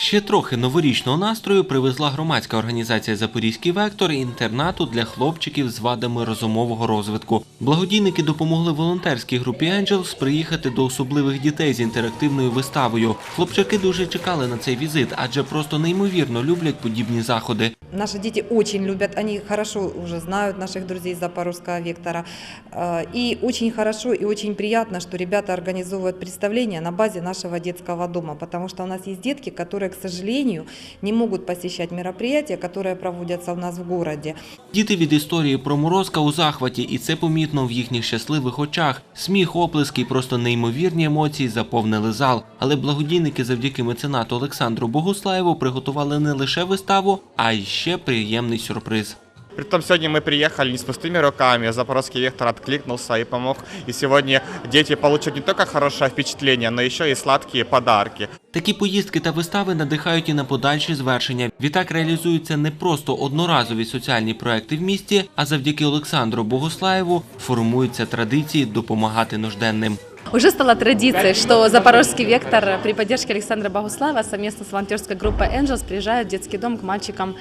Ще трохи новорічного настрою привезла громадська організація Запорізький вектор інтернату для хлопчиків з вадами розумового розвитку. Благодійники допомогли волонтерській групі Angels приїхати до особливих дітей з інтерактивною виставою. Хлопчаки дуже чекали на цей візит, адже просто неймовірно люблять подібні заходи. Наши дети очень любят, они хорошо уже знают наших друзей из Запорожского вектора. Э, И очень хорошо и очень приятно, что ребята организовывают представления на базе нашего детского дома, потому что у нас есть детки, которые, к сожалению, не могут посещать мероприятия, которые проводятся у нас в городе. Діти від історії про Морозка у захваті, і це помітно в їхніх щасливих очах. Сміх, оплески і просто неймовірні емоції заповнили зал. Але благодійники завдяки меценату Олександру Богуслаєву приготували не лише виставу, а й ще приємний сюрприз. Притом сегодня мы приехали не с пустыми руками, Запорожский вектор откликнулся и помог. И сегодня дети получат не только хорошее впечатление, но еще и сладкие подарки. Такі поїздки та вистави надихають і на подальші звершення. Відтак реалізуються не просто одноразові соціальні проекти в місті, а завдяки Олександру Богуслаєву формуються традиції допомагати нужденним. Уже стала традицией, что Запорожский вектор при поддержке Александра Богуслава совместно с волонтерской группой Angels приезжает в детский дом к мальчикам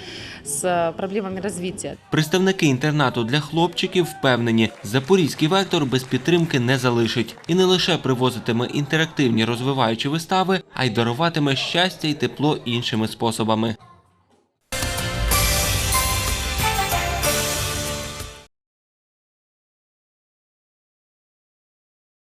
э, проблемами развития. Представники інтернату для хлопчиків впевнені, запорізький вектор без підтримки не залишить і не лише привозитиме інтерактивні розвиваючі вистави, а й даруватиме щастя й тепло іншими способами.